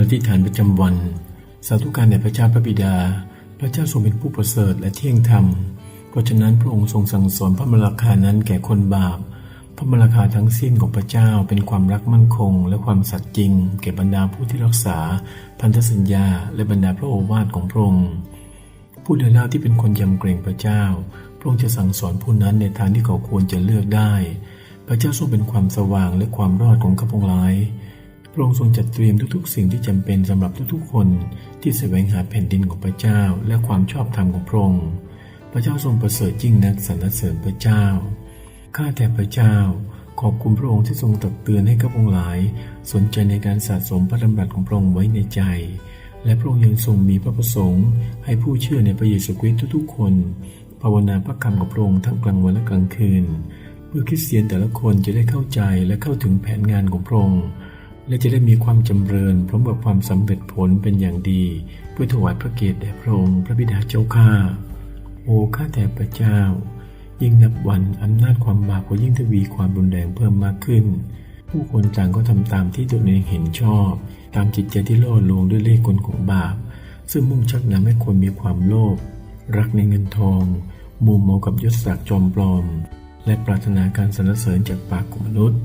อธิฐานประจำวัน สาธุการแด่พระเจ้าพระบิดา พระเจ้าทรงเป็นผู้ประเสริฐและเที่ยงธรรม เพราะฉะนั้นพระองค์ทรงสั่งสอนพระมราคานั้นแก่คนบาป พระมราคาทั้งสิ้นของพระเจ้าเป็นความรักมั่นคง และความสัตย์จริง แก่บรรดาผู้ที่รักษา พันธสัญญา และบรรดาพระโอวาทของพระองค์ผู้ใดเล่าที่เป็นคนยำเกรงพระเจ้า พระองค์จะสั่งสอนผู้นั้นในทางที่เขาควรจะเลือกได้ พระเจ้าทรงเป็นความสว่างและความรอดของข้าพงหลาย พระองค์ทรงจัดเตรียมทุกๆ สิ่งที่จำเป็นสำหรับทุกๆ คนที่แสวงหาแผ่นดินของพระเจ้าและความชอบธรรมของพระองค์ พระเจ้าทรงประเสริฐยิ่งนักสรรเสริญพระเจ้า ข้าแต่พระเจ้า ขอบคุณพระองค์ที่ทรงตักเตือนให้ข้าพงหลาย สนใจในการสะสมพระดำรัสของพระองค์ไว้ในใจ และพระองค์ยังทรงมีพระประสงค์ ให้ผู้เชื่อในพระเยซูคริสต์ทุกๆ คนภาวนาพระคำของพระองค์ทั้งกลางวันและกลางคืน เพื่อคริสเตียนแต่ละคนจะได้เข้าใจและเข้าถึงแผนงานของพระองค์ และจะได้มีความจำเริญพร้อมกับความสำเร็จผลเป็นอย่างดี เพื่อถวายพระเกียรติแด่พระองค์พระบิดาเจ้าข้าโอ้ข้าแต่พระเจ้า ยิ่งนับวันอำนาจความบาปก็ยิ่งทวีความรุนแรงเพิ่มมากขึ้น ผู้คนต่างก็ทำตามที่ตนเองเห็นชอบ ตามจิตใจที่ล่อลวงด้วยเล่ห์กลของบาป ซึ่งมุ่งชักนำให้คนมีความโลภรักในเงินทองมุมเมากับยศศักดิ์จอมปลอม และปรารถนาการสรรเสริญจากปากของมนุษย์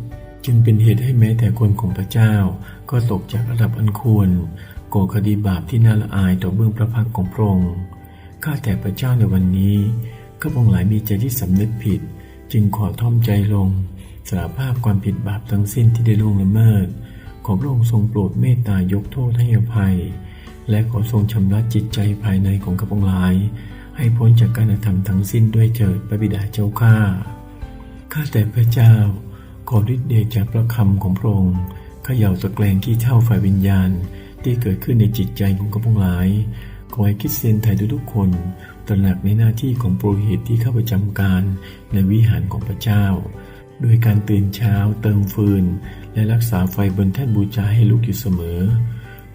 จึงเป็นเหตุให้แม้แต่คนของพระเจ้า ก็ตกจากระดับอันควรก่อคดีบาปที่น่าละอายต่อเบื้องพระพักของพระองค์ข้าแต่พระเจ้าในวันนี้ข้าพงหลายมีใจที่สำนึกผิด จึงขอท่อมใจลงสารภาพความผิดบาปทั้งสิ้นที่ได้ล่วงละเมิด ขอพระองค์ทรงโปรดเมตตายกโทษให้อภัย และขอทรงชำระจิตใจภายในของข้าพงหลาย ให้พ้นจากการกระทำทั้งสิ้นด้วยเถิดพระบิดาเจ้าข้าข้าแต่พระเจ้า ขอฤทธิ์เดชจากพระคำของพระองค์เขย่าตะแกรงขี้เท่าฝ่ายวิญญาณ ที่เกิดขึ้นในจิตใจของข้าพงหลาย ขอให้คิดเซนไทยทุกๆคนตระหนักในหน้าที่ของโปรหิตที่เข้าประจำการในวิหารของพระเจ้า โดยการตื่นเช้าเติมฟืน และรักษาไฟบนแท่นบูชาให้ลุกอยู่เสมอ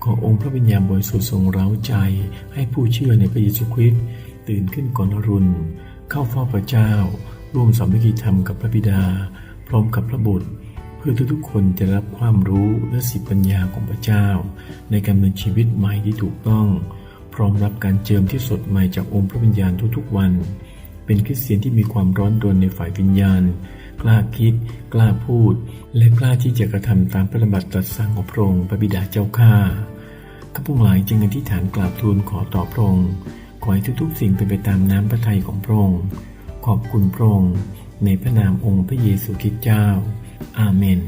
ขอองค์พระวิญญาณบริสุทธิ์ทรงเร้าใจ ให้ผู้เชื่อในพระเยซูคริสต์ตื่นขึ้นก่อนอรุณ เข้าเฝ้าพระเจ้า ร่วมสามัคคีธรรมกับพระบิดา พร้อมกับพระบุตร เพื่อทุกๆคนจะรับความรู้และสิปัญญาของพระเจ้า ในการดำเนินชีวิตใหม่ที่ถูกต้อง พร้อมรับการเจิมที่สดใหม่จากองค์พระวิญญาณทุกๆวัน เป็นคริสเตียนที่มีความร้อนรนในฝ่ายวิญญาณ กล้าคิด กล้าพูด และกล้าที่จะกระทำตามพระดำรัสตรัสสั่งของพระองค์พระบิดาเจ้าข้าข้าพงหลายจึงอธิษฐานกราบทูลขอต่อพระองค์ขอให้ทุกๆ สิ่งเป็นไปตามน้ำพระทัยของพระองค์ขอบคุณพระองค์ ในพระนามองค์พระเยซูคริสต์เจ้า อาเมน